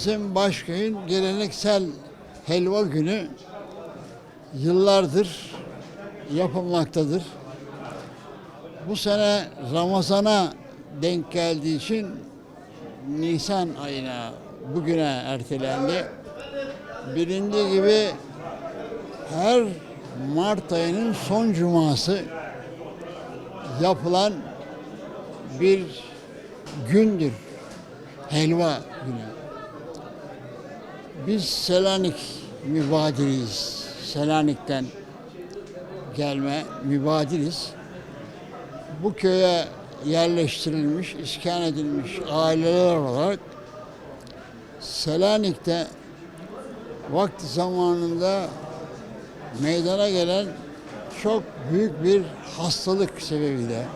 bizim Başköy'ün geleneksel helva günü yıllardır yapılmaktadır. Bu sene Ramazan'a denk geldiği için Nisan ayına bugüne ertelendi. Bilindiği gibi her Mart ayının son cuması yapılan bir gündür. Helva günü. Biz Selanik mübadiliyiz. Selanik'ten gelme mübadiliz. Bu köye yerleştirilmiş, iskan edilmiş aileler olarak Selanik'te vakti zamanında meydana gelen çok büyük bir hastalık sebebiyle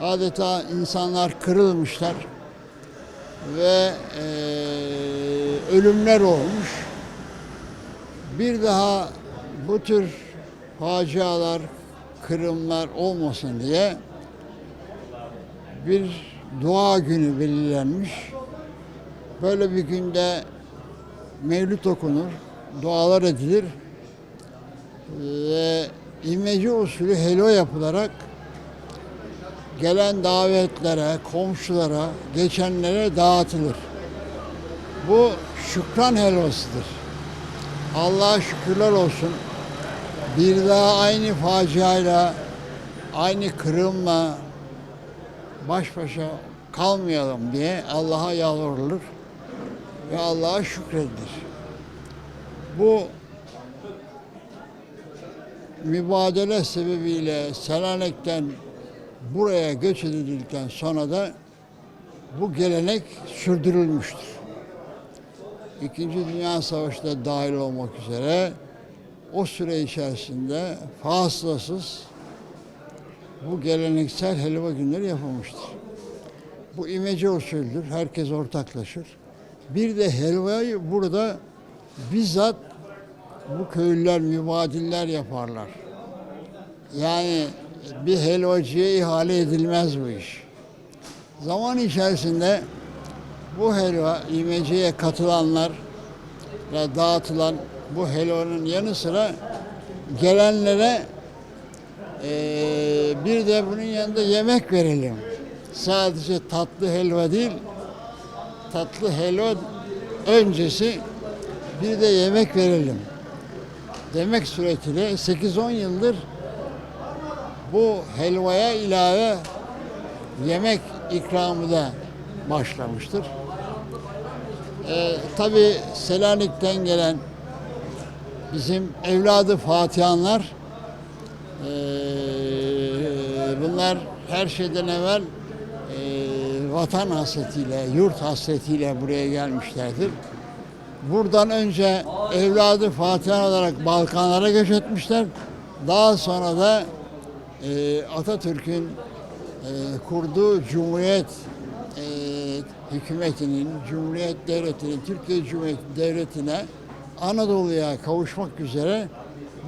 adeta insanlar kırılmışlar ve eee, ölümler olmuş. Bir daha bu tür facialar, kırımlar olmasın diye bir dua günü belirlenmiş. Böyle bir günde mevlüt okunur, dualar edilir ve imece usulü helva yapılarak gelen davetlere, komşulara, geçenlere dağıtılır. Bu şükran helvasıdır. Allah'a şükürler olsun. Bir daha aynı faciayla, aynı kırımla baş başa kalmayalım diye Allah'a yalvarılır ve Allah'a şükredilir. Bu mübadele sebebiyle Selanik'ten buraya göç edildikten sonra da bu gelenek sürdürülmüştür. İkinci Dünya Savaşı da dahil olmak üzere o süre içerisinde fasılasız bu geleneksel helva günleri yapılmıştır. Bu imece usuldür. Herkes ortaklaşır. Bir de helvayı burada bizzat bu köylüler, mübadiller yaparlar. Yani bir helvacıya ihale edilmez bu iş. Zaman içerisinde bu helva imeceye katılanlar ve dağıtılan bu helvanın yanı sıra gelenlere eee, bir de bunun yanında yemek verelim. Sadece tatlı helva değil, tatlı helva öncesi bir de yemek verelim. Demek suretiyle 8-10 yıldır bu helvaya ilave yemek ikramı da başlamıştır. Ee, Tabi Selanik'ten gelen bizim evladı Fatihanlar ee, bunlar her şeyden evvel ee, vatan hasretiyle, yurt hasretiyle buraya gelmişlerdir. Buradan önce evladı Fatihan olarak Balkanlara göç etmişler. Daha sonra da e, Atatürk'ün e, kurduğu Cumhuriyet e, hükümetinin, Cumhuriyet Devleti'nin, Türkiye Cumhuriyeti Devleti'ne Anadolu'ya kavuşmak üzere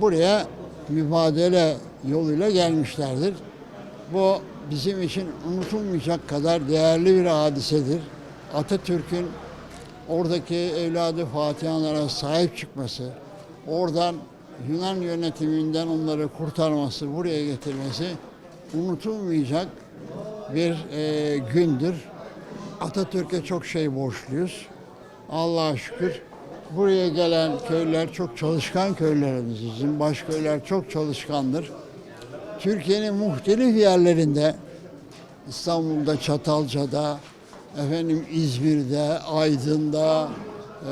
buraya mübadele yoluyla gelmişlerdir. Bu bizim için unutulmayacak kadar değerli bir hadisedir. Atatürk'ün oradaki evladı Fatihanlara sahip çıkması, oradan Yunan yönetiminden onları kurtarması, buraya getirmesi unutulmayacak bir e, gündür. Atatürk'e çok şey borçluyuz. Allah'a şükür. Buraya gelen köyler çok çalışkan köylerimiz. Bizim baş köyler çok çalışkandır. Türkiye'nin muhtelif yerlerinde İstanbul'da, Çatalca'da, efendim İzmir'de, Aydın'da, eee,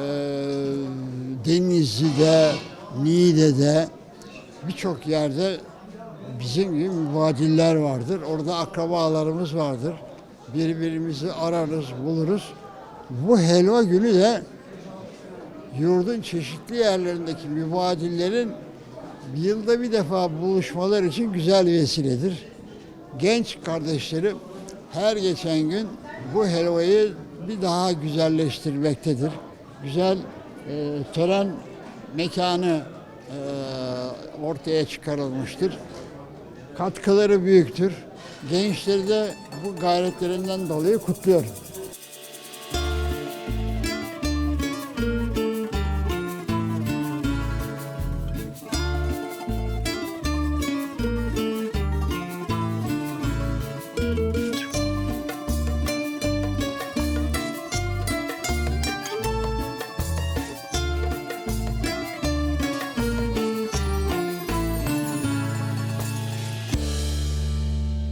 Denizli'de, Niğde'de birçok yerde bizim gibi mübadiller vardır. Orada akrabalarımız vardır. Birbirimizi ararız, buluruz. Bu helva günü de yurdun çeşitli yerlerindeki mübadillerin yılda bir defa buluşmalar için güzel vesiledir. Genç kardeşlerim her geçen gün bu helvayı bir daha güzelleştirmektedir. Güzel e, tören mekanı e, ortaya çıkarılmıştır. Katkıları büyüktür. Gençleri de bu gayretlerinden dolayı kutluyorum.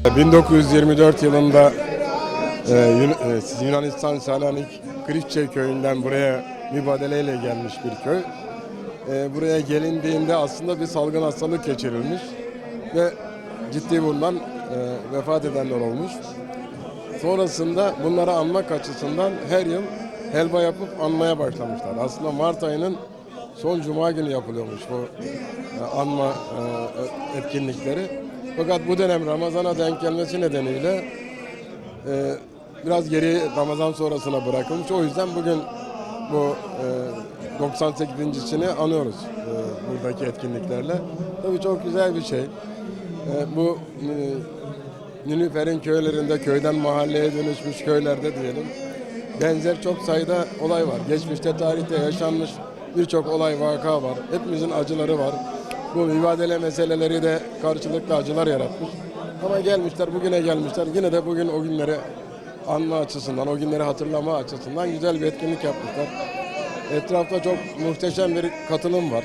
1924 yılında e, Yun- e, Yunanistan Selanik Kripçe köyünden buraya mübadeleyle gelmiş bir köy. E, buraya gelindiğinde aslında bir salgın hastalık geçirilmiş ve ciddi bundan e, vefat edenler olmuş. Sonrasında bunları anmak açısından her yıl helva yapıp anmaya başlamışlar. Aslında Mart ayının son cuma günü yapılıyormuş bu e, anma e, etkinlikleri. Fakat bu dönem Ramazan'a denk gelmesi nedeniyle e, biraz geri Ramazan sonrasına bırakılmış. O yüzden bugün bu e, 98.sini anıyoruz e, buradaki etkinliklerle. Tabii çok güzel bir şey. E, bu e, Nilüfer'in köylerinde, köyden mahalleye dönüşmüş köylerde diyelim. Benzer çok sayıda olay var. Geçmişte tarihte yaşanmış birçok olay vaka var. Hepimizin acıları var. Bu mübadele meseleleri de karşılıklı acılar yaratmış. Ama gelmişler, bugüne gelmişler. Yine de bugün o günleri anma açısından, o günleri hatırlama açısından güzel bir etkinlik yapmışlar. Etrafta çok muhteşem bir katılım var.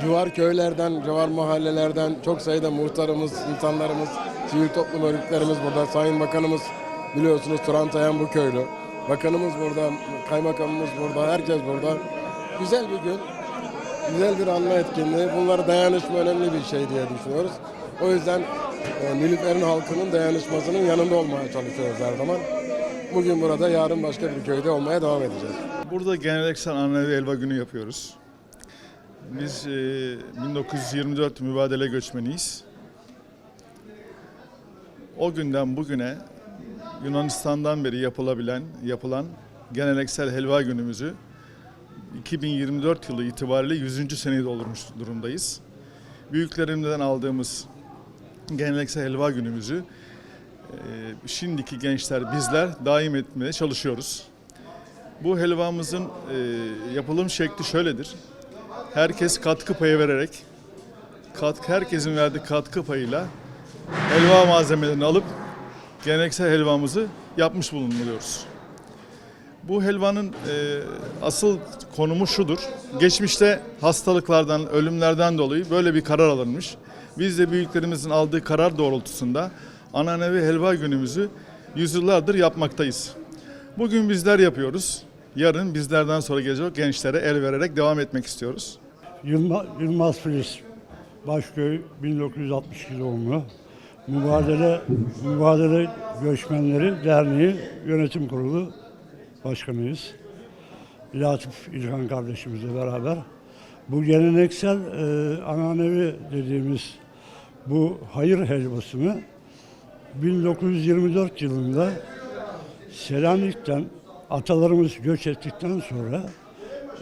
Civar köylerden, civar mahallelerden çok sayıda muhtarımız, insanlarımız, sivil toplum örgütlerimiz burada. Sayın Bakanımız biliyorsunuz Turan Tayan bu köylü. Bakanımız burada, kaymakamımız burada, herkes burada. Güzel bir gün, güzel bir anma etkinliği. Bunlar dayanışma önemli bir şey diye düşünüyoruz. O yüzden e, Nilüfer'in halkının dayanışmasının yanında olmaya çalışıyoruz her zaman. Bugün burada, yarın başka bir köyde olmaya devam edeceğiz. Burada geleneksel Annevi Elva Günü yapıyoruz. Biz e, 1924 mübadele göçmeniyiz. O günden bugüne Yunanistan'dan beri yapılabilen, yapılan geleneksel helva günümüzü 2024 yılı itibariyle 100. seneyi doldurmuş durumdayız. Büyüklerimizden aldığımız geleneksel helva günümüzü e, şimdiki gençler bizler daim etmeye çalışıyoruz. Bu helvamızın e, yapılım şekli şöyledir. Herkes katkı payı vererek, katkı, herkesin verdiği katkı payıyla helva malzemelerini alıp geleneksel helvamızı yapmış bulunuyoruz. Bu helvanın e, asıl konumu şudur. Geçmişte hastalıklardan, ölümlerden dolayı böyle bir karar alınmış. Biz de büyüklerimizin aldığı karar doğrultusunda ananevi helva günümüzü yüzyıllardır yapmaktayız. Bugün bizler yapıyoruz. Yarın bizlerden sonra gelecek gençlere el vererek devam etmek istiyoruz. Yılmaz, Yılmaz Filiz, Başköy 1962 doğumlu. Mübadele, Mübadele Göçmenleri Derneği Yönetim Kurulu Başkanıyız. Latif İlhan kardeşimizle beraber. Bu geleneksel e, ananevi dediğimiz bu hayır helvasını 1924 yılında Selanik'ten atalarımız göç ettikten sonra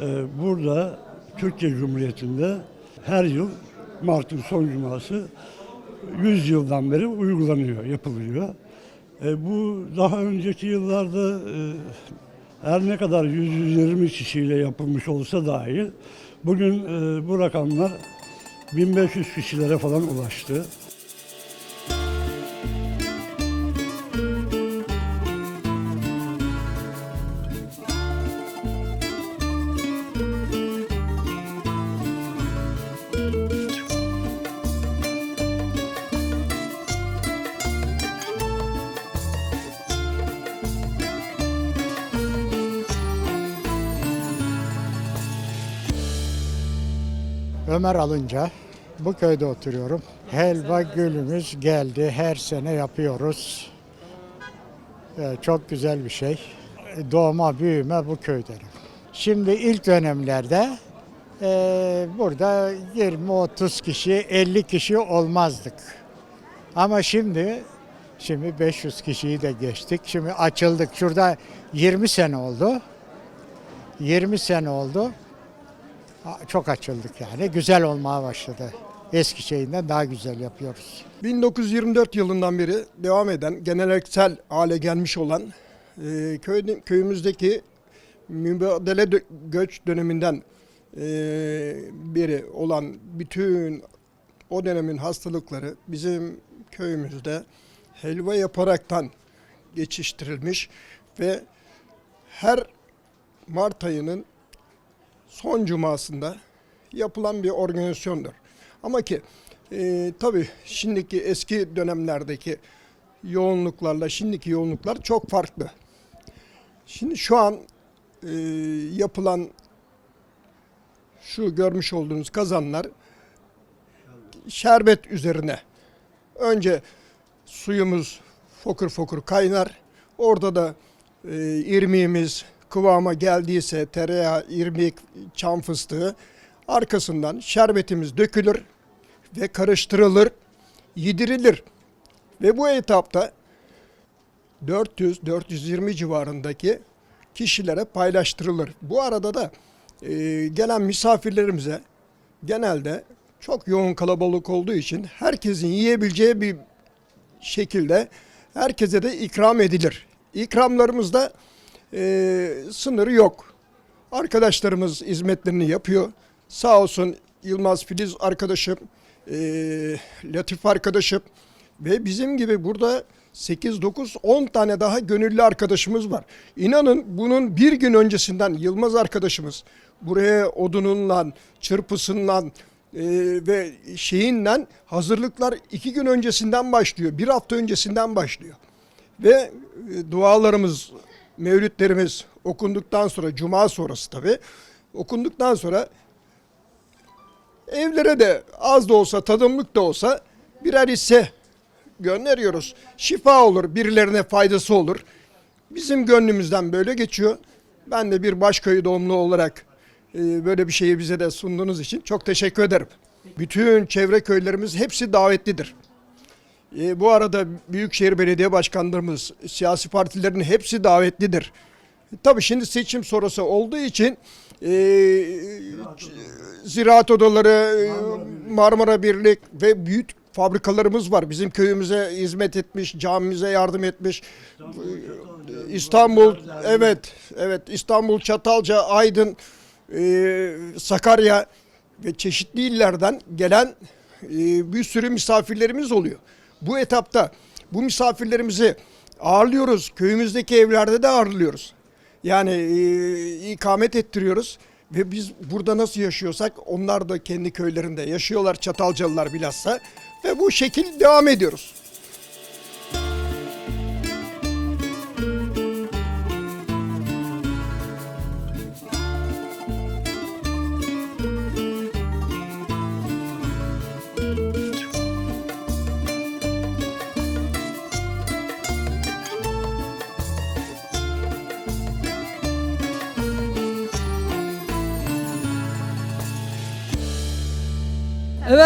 e, burada Türkiye Cumhuriyeti'nde her yıl Mart'ın son cuması 100 yıldan beri uygulanıyor, yapılıyor. E, bu daha önceki yıllarda e, her ne kadar 100-120 kişiyle yapılmış olsa dahi bugün e, bu rakamlar 1500 kişilere falan ulaştı. Ömer Alınca. Bu köyde oturuyorum. Helva gülümüz geldi. Her sene yapıyoruz. Ee, çok güzel bir şey. Doğma büyüme bu köydenim. Şimdi ilk dönemlerde e, burada 20-30 kişi, 50 kişi olmazdık. Ama şimdi şimdi 500 kişiyi de geçtik. Şimdi açıldık. Şurada 20 sene oldu. 20 sene oldu. Çok açıldık yani. Güzel olmaya başladı. Eski şeyinden daha güzel yapıyoruz. 1924 yılından beri devam eden, geleneksel hale gelmiş olan e, köy, köyümüzdeki mübadele dö- göç döneminden e, beri olan bütün o dönemin hastalıkları bizim köyümüzde helva yaparaktan geçiştirilmiş ve her Mart ayının son cumasında yapılan bir organizasyondur. Ama ki e, tabii şimdiki eski dönemlerdeki yoğunluklarla şimdiki yoğunluklar çok farklı. Şimdi şu an e, yapılan şu görmüş olduğunuz kazanlar şerbet üzerine. Önce suyumuz fokur fokur kaynar. Orada da e, irmiğimiz kıvama geldiyse tereyağı, irmik, çam fıstığı arkasından şerbetimiz dökülür ve karıştırılır, yedirilir. Ve bu etapta 400-420 civarındaki kişilere paylaştırılır. Bu arada da e, gelen misafirlerimize genelde çok yoğun kalabalık olduğu için herkesin yiyebileceği bir şekilde herkese de ikram edilir. İkramlarımızda e, sınırı yok. Arkadaşlarımız hizmetlerini yapıyor. Sağ olsun Yılmaz Filiz arkadaşım, e, Latif arkadaşım ve bizim gibi burada 8, 9, 10 tane daha gönüllü arkadaşımız var. İnanın bunun bir gün öncesinden Yılmaz arkadaşımız buraya odununla, çırpısınla e, ve şeyinle hazırlıklar iki gün öncesinden başlıyor. Bir hafta öncesinden başlıyor. Ve e, dualarımız, mevlütlerimiz okunduktan sonra, cuma sonrası tabii, okunduktan sonra evlere de az da olsa, tadımlık da olsa birer hisse gönderiyoruz. Şifa olur, birilerine faydası olur. Bizim gönlümüzden böyle geçiyor. Ben de bir başköyü doğumlu olarak e, böyle bir şeyi bize de sunduğunuz için çok teşekkür ederim. Bütün çevre köylerimiz hepsi davetlidir. E, bu arada Büyükşehir Belediye Başkanlarımız, siyasi partilerin hepsi davetlidir. Tabii şimdi seçim sonrası olduğu için e, ziraat odaları, e, Marmara Birlik ve büyük fabrikalarımız var. Bizim köyümüze hizmet etmiş, camimize yardım etmiş. İstanbul, evet, evet İstanbul, Çatalca, Aydın, e, Sakarya ve çeşitli illerden gelen e, bir sürü misafirlerimiz oluyor. Bu etapta bu misafirlerimizi ağırlıyoruz. Köyümüzdeki evlerde de ağırlıyoruz. Yani e, ikamet ettiriyoruz. Ve biz burada nasıl yaşıyorsak onlar da kendi köylerinde yaşıyorlar Çatalcalılar bilhassa. Ve bu şekil devam ediyoruz.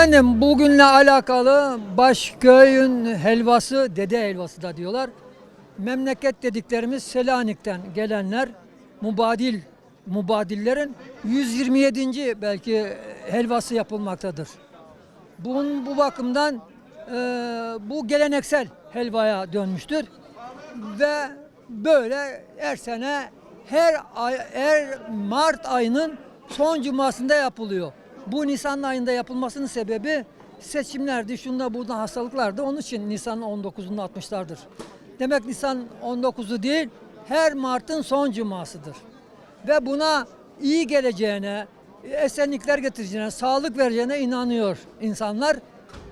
Efendim bugünle alakalı Başköy'ün helvası, dede helvası da diyorlar. Memleket dediklerimiz Selanik'ten gelenler mubadil, mubadillerin 127. belki helvası yapılmaktadır. Bunun bu bakımdan e, bu geleneksel helvaya dönmüştür ve böyle her sene her ay, her Mart ayının son cumasında yapılıyor. Bu Nisan ayında yapılmasının sebebi seçimlerdi, şunda burada hastalıklardı. Onun için Nisan 19'unda atmışlardır. Demek Nisan 19'u değil, her Mart'ın son cumasıdır. Ve buna iyi geleceğine, esenlikler getireceğine, sağlık vereceğine inanıyor insanlar.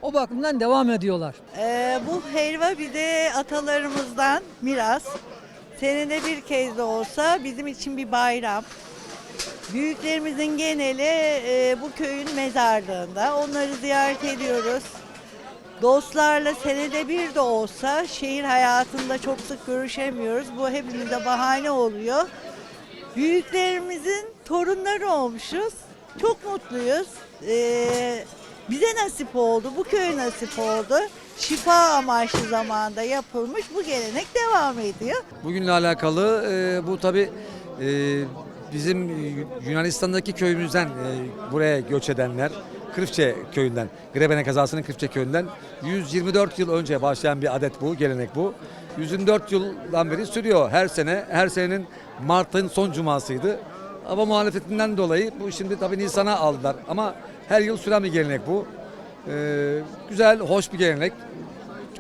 O bakımdan devam ediyorlar. Ee, bu helva bir de atalarımızdan miras. Senede bir kez de olsa bizim için bir bayram. Büyüklerimizin geneli e, bu köyün mezarlığında. Onları ziyaret ediyoruz. Dostlarla senede bir de olsa şehir hayatında çok sık görüşemiyoruz. Bu hepimize bahane oluyor. Büyüklerimizin torunları olmuşuz. Çok mutluyuz. Ee, bize nasip oldu, bu köye nasip oldu. Şifa amaçlı zamanda yapılmış bu gelenek devam ediyor. Bugünle alakalı e, bu tabi bizim Yunanistan'daki köyümüzden e, buraya göç edenler Kırıfçe köyünden, Grebene kazasının Kırıfçe köyünden 124 yıl önce başlayan bir adet bu, gelenek bu. 124 yıldan beri sürüyor her sene. Her senenin Mart'ın son cumasıydı. Ama muhalefetinden dolayı bu şimdi tabii Nisan'a aldılar. Ama her yıl süren bir gelenek bu. E, güzel, hoş bir gelenek.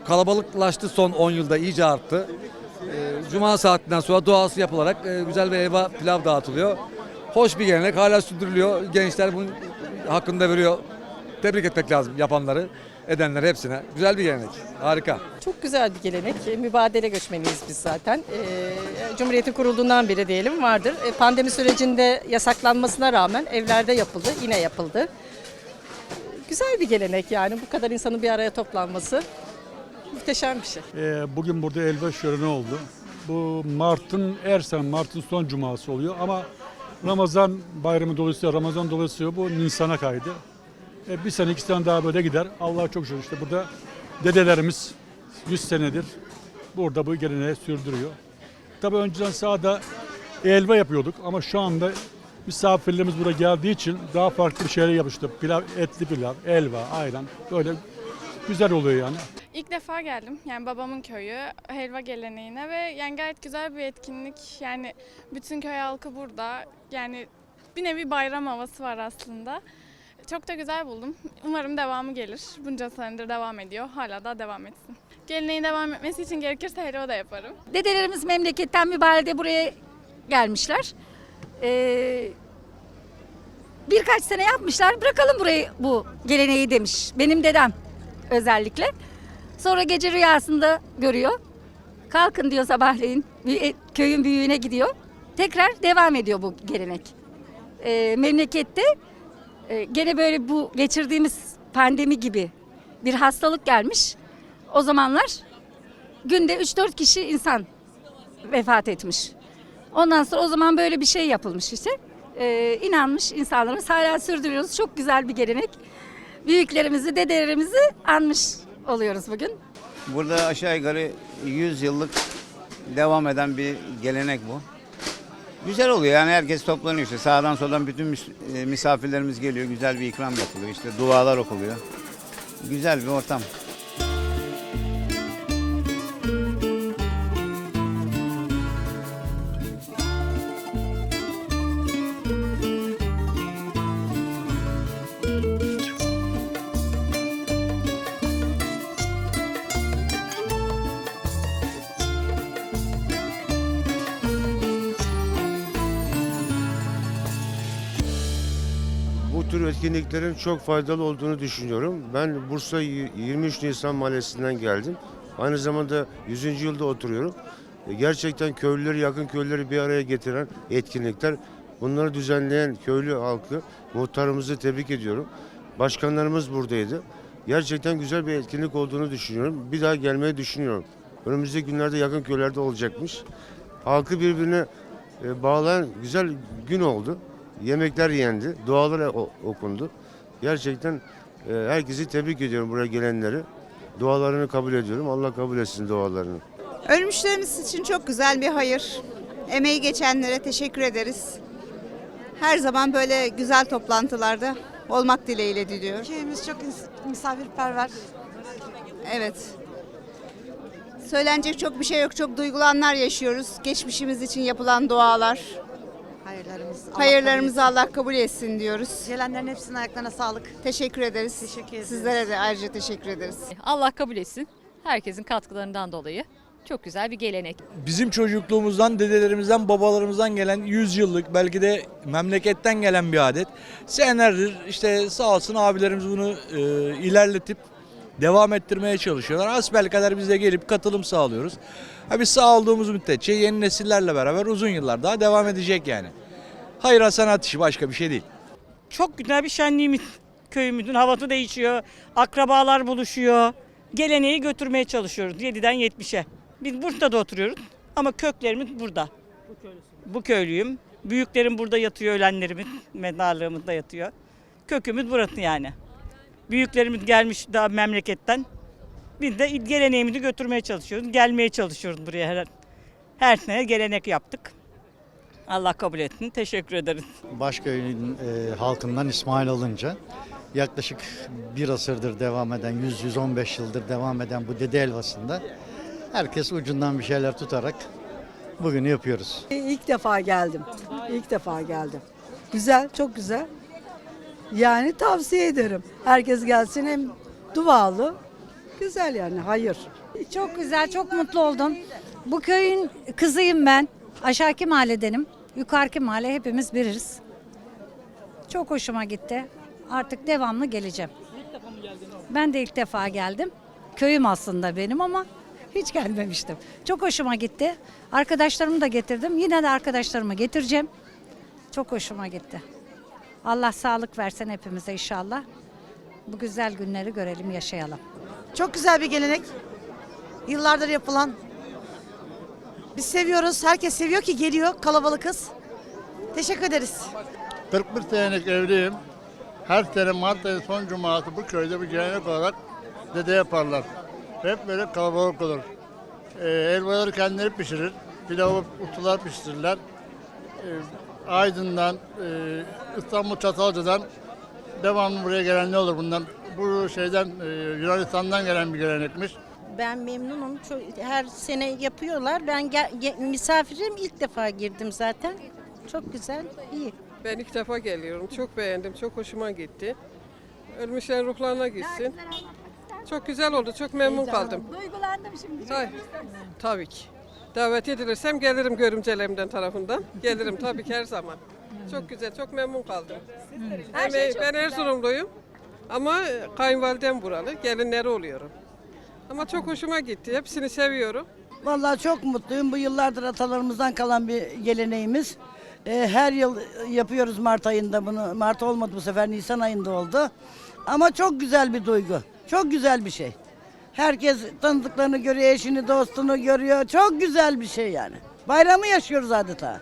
Kalabalıklaştı son 10 yılda iyice arttı. Ee, Cuma saatinden sonra duası yapılarak e, güzel bir eva pilav dağıtılıyor. Hoş bir gelenek hala sürdürülüyor. Gençler bunun hakkında veriyor. Tebrik etmek lazım yapanları. edenler hepsine. Güzel bir gelenek. Harika. Çok güzel bir gelenek. E, Mübadele göçmeniyiz biz zaten. Ee, Cumhuriyeti kurulduğundan beri diyelim vardır. E, Pandemi sürecinde yasaklanmasına rağmen evlerde yapıldı, yine yapıldı. Güzel bir gelenek yani bu kadar insanın bir araya toplanması muhteşem bir şey. Ee, bugün burada elva şöleni oldu. Bu Mart'ın Ersen, Mart'ın son cuması oluyor ama Ramazan bayramı dolayısıyla, Ramazan dolayısıyla bu Nisan'a kaydı. E, bir sene iki sene daha böyle gider. Allah'a çok şükür işte burada dedelerimiz 100 senedir burada bu geleneği sürdürüyor. Tabii önceden sahada elva yapıyorduk ama şu anda misafirlerimiz buraya geldiği için daha farklı bir şeyler yapıştı. Pilav, etli pilav, elva, ayran böyle güzel oluyor yani. İlk defa geldim. Yani babamın köyü, helva geleneğine ve yani gayet güzel bir etkinlik. Yani bütün köy halkı burada. Yani bir nevi bayram havası var aslında. Çok da güzel buldum. Umarım devamı gelir. Bunca senedir devam ediyor. Hala da devam etsin. Geleneğin devam etmesi için gerekirse helva da yaparım. Dedelerimiz memleketten mübarede buraya gelmişler. Ee, birkaç sene yapmışlar. Bırakalım burayı bu geleneği demiş. Benim dedem özellikle. Sonra gece rüyasında görüyor. Kalkın diyor sabahleyin. E- köyün büyüğüne gidiyor. Tekrar devam ediyor bu gelenek. Ee, memlekette e, gene böyle bu geçirdiğimiz pandemi gibi bir hastalık gelmiş. O zamanlar günde 3-4 kişi insan vefat etmiş. Ondan sonra o zaman böyle bir şey yapılmış işte. Ee, inanmış insanlarımız hala sürdürüyoruz. Çok güzel bir gelenek. Büyüklerimizi, dedelerimizi anmış oluyoruz bugün. Burada aşağı yukarı 100 yıllık devam eden bir gelenek bu. Güzel oluyor yani herkes toplanıyor işte sağdan soldan bütün e, misafirlerimiz geliyor. Güzel bir ikram yapılıyor işte dualar okuluyor. Güzel bir ortam. Etkinliklerin çok faydalı olduğunu düşünüyorum. Ben Bursa y- 23 Nisan Mahallesi'nden geldim. Aynı zamanda 100. yılda oturuyorum. E, Gerçekten köylüleri, yakın köylüleri bir araya getiren etkinlikler. Bunları düzenleyen köylü halkı, muhtarımızı tebrik ediyorum. Başkanlarımız buradaydı. Gerçekten güzel bir etkinlik olduğunu düşünüyorum. Bir daha gelmeyi düşünüyorum. Önümüzdeki günlerde yakın köylerde olacakmış. Halkı birbirine e, bağlayan güzel gün oldu. Yemekler yendi, dualar okundu. Gerçekten e, herkesi tebrik ediyorum buraya gelenleri. Dualarını kabul ediyorum. Allah kabul etsin dualarını. Ölmüşlerimiz için çok güzel bir hayır. Emeği geçenlere teşekkür ederiz. Her zaman böyle güzel toplantılarda olmak dileğiyle diliyorum. Köyümüz çok misafirperver. Evet. Söylenecek çok bir şey yok. Çok duygulanlar anlar yaşıyoruz. Geçmişimiz için yapılan dualar. Hayırlarımız. Hayırlarımızı Allah kabul etsin diyoruz. Gelenlerin hepsinin ayaklarına sağlık. Teşekkür ederiz. Teşekkür ederiz. Sizlere de ayrıca teşekkür ederiz. Allah kabul etsin. Herkesin katkılarından dolayı. Çok güzel bir gelenek. Bizim çocukluğumuzdan, dedelerimizden, babalarımızdan gelen 100 yıllık belki de memleketten gelen bir adet. Senelerdir işte sağ olsun abilerimiz bunu e, ilerletip devam ettirmeye çalışıyorlar. Asbelkader biz de gelip katılım sağlıyoruz. Ha biz sağ olduğumuz müddetçe yeni nesillerle beraber uzun yıllar daha devam edecek yani. Hayır sanat işi başka bir şey değil. Çok güzel bir şenliğimiz. Köyümüzün havası değişiyor. Akrabalar buluşuyor. Geleneği götürmeye çalışıyoruz 7'den 70'e. Biz Bursa'da oturuyoruz ama köklerimiz burada. Bu köylüyüm. Büyüklerim burada yatıyor, ölenlerimiz mezarlığımızda yatıyor. Kökümüz burası yani. Büyüklerimiz gelmiş daha memleketten. Biz de geleneğimizi götürmeye çalışıyoruz. Gelmeye çalışıyoruz buraya her, her sene gelenek yaptık. Allah kabul etsin. Teşekkür ederiz. Başköy'ün e, halkından İsmail olunca yaklaşık bir asırdır devam eden, 100-115 yıldır devam eden bu dede helvasında herkes ucundan bir şeyler tutarak bugünü yapıyoruz. İlk defa geldim. İlk defa geldim. Güzel, çok güzel. Yani tavsiye ederim. Herkes gelsin hem dualı. Güzel yani, hayır. Çok güzel, çok mutlu oldum. Bu köyün kızıyım ben. Aşağıki mahalledenim. Yukarıki mahalle hepimiz biriz. Çok hoşuma gitti. Artık devamlı geleceğim. Ben de ilk defa geldim. Köyüm aslında benim ama hiç gelmemiştim. Çok hoşuma gitti. Arkadaşlarımı da getirdim. Yine de arkadaşlarımı getireceğim. Çok hoşuma gitti. Allah sağlık versin hepimize inşallah. Bu güzel günleri görelim, yaşayalım. Çok güzel bir gelenek. Yıllardır yapılan. Biz seviyoruz. Herkes seviyor ki geliyor. Kalabalıkız. Teşekkür ederiz. 41 senelik evliyim. Her sene Mart ayı son cuması bu köyde bir gelenek olarak dede yaparlar. Hep böyle kalabalık olur. Ee, helvaları kendileri pişirir. Pilavı ustalar pişirirler. Ee, Aydın'dan, e, İstanbul Çatalca'dan devamlı buraya gelen ne olur bundan? Bu şeyden e, Yunanistan'dan gelen bir gelenekmiş. Ben memnunum. Her sene yapıyorlar. Ben misafirim ilk defa girdim zaten. Çok güzel, iyi. Ben ilk defa geliyorum. Çok beğendim. Çok hoşuma gitti. Ölmüşlerin ruhlarına gitsin. Çok güzel oldu. Çok memnun kaldım. Duygulandım şimdi. Tabii, tabii ki. Davet edilirsem gelirim görümcelerimden tarafından. Gelirim tabii ki her zaman. Çok güzel, çok memnun kaldım. Her şey çok ben Erzurumluyum ama kayınvalidem buralı, gelinleri oluyorum. Ama çok hoşuma gitti, hepsini seviyorum. Vallahi çok mutluyum. Bu yıllardır atalarımızdan kalan bir geleneğimiz. Ee, her yıl yapıyoruz Mart ayında bunu. Mart olmadı bu sefer Nisan ayında oldu. Ama çok güzel bir duygu. Çok güzel bir şey. Herkes tanıdıklarını görüyor, eşini, dostunu görüyor. Çok güzel bir şey yani. Bayramı yaşıyoruz adeta.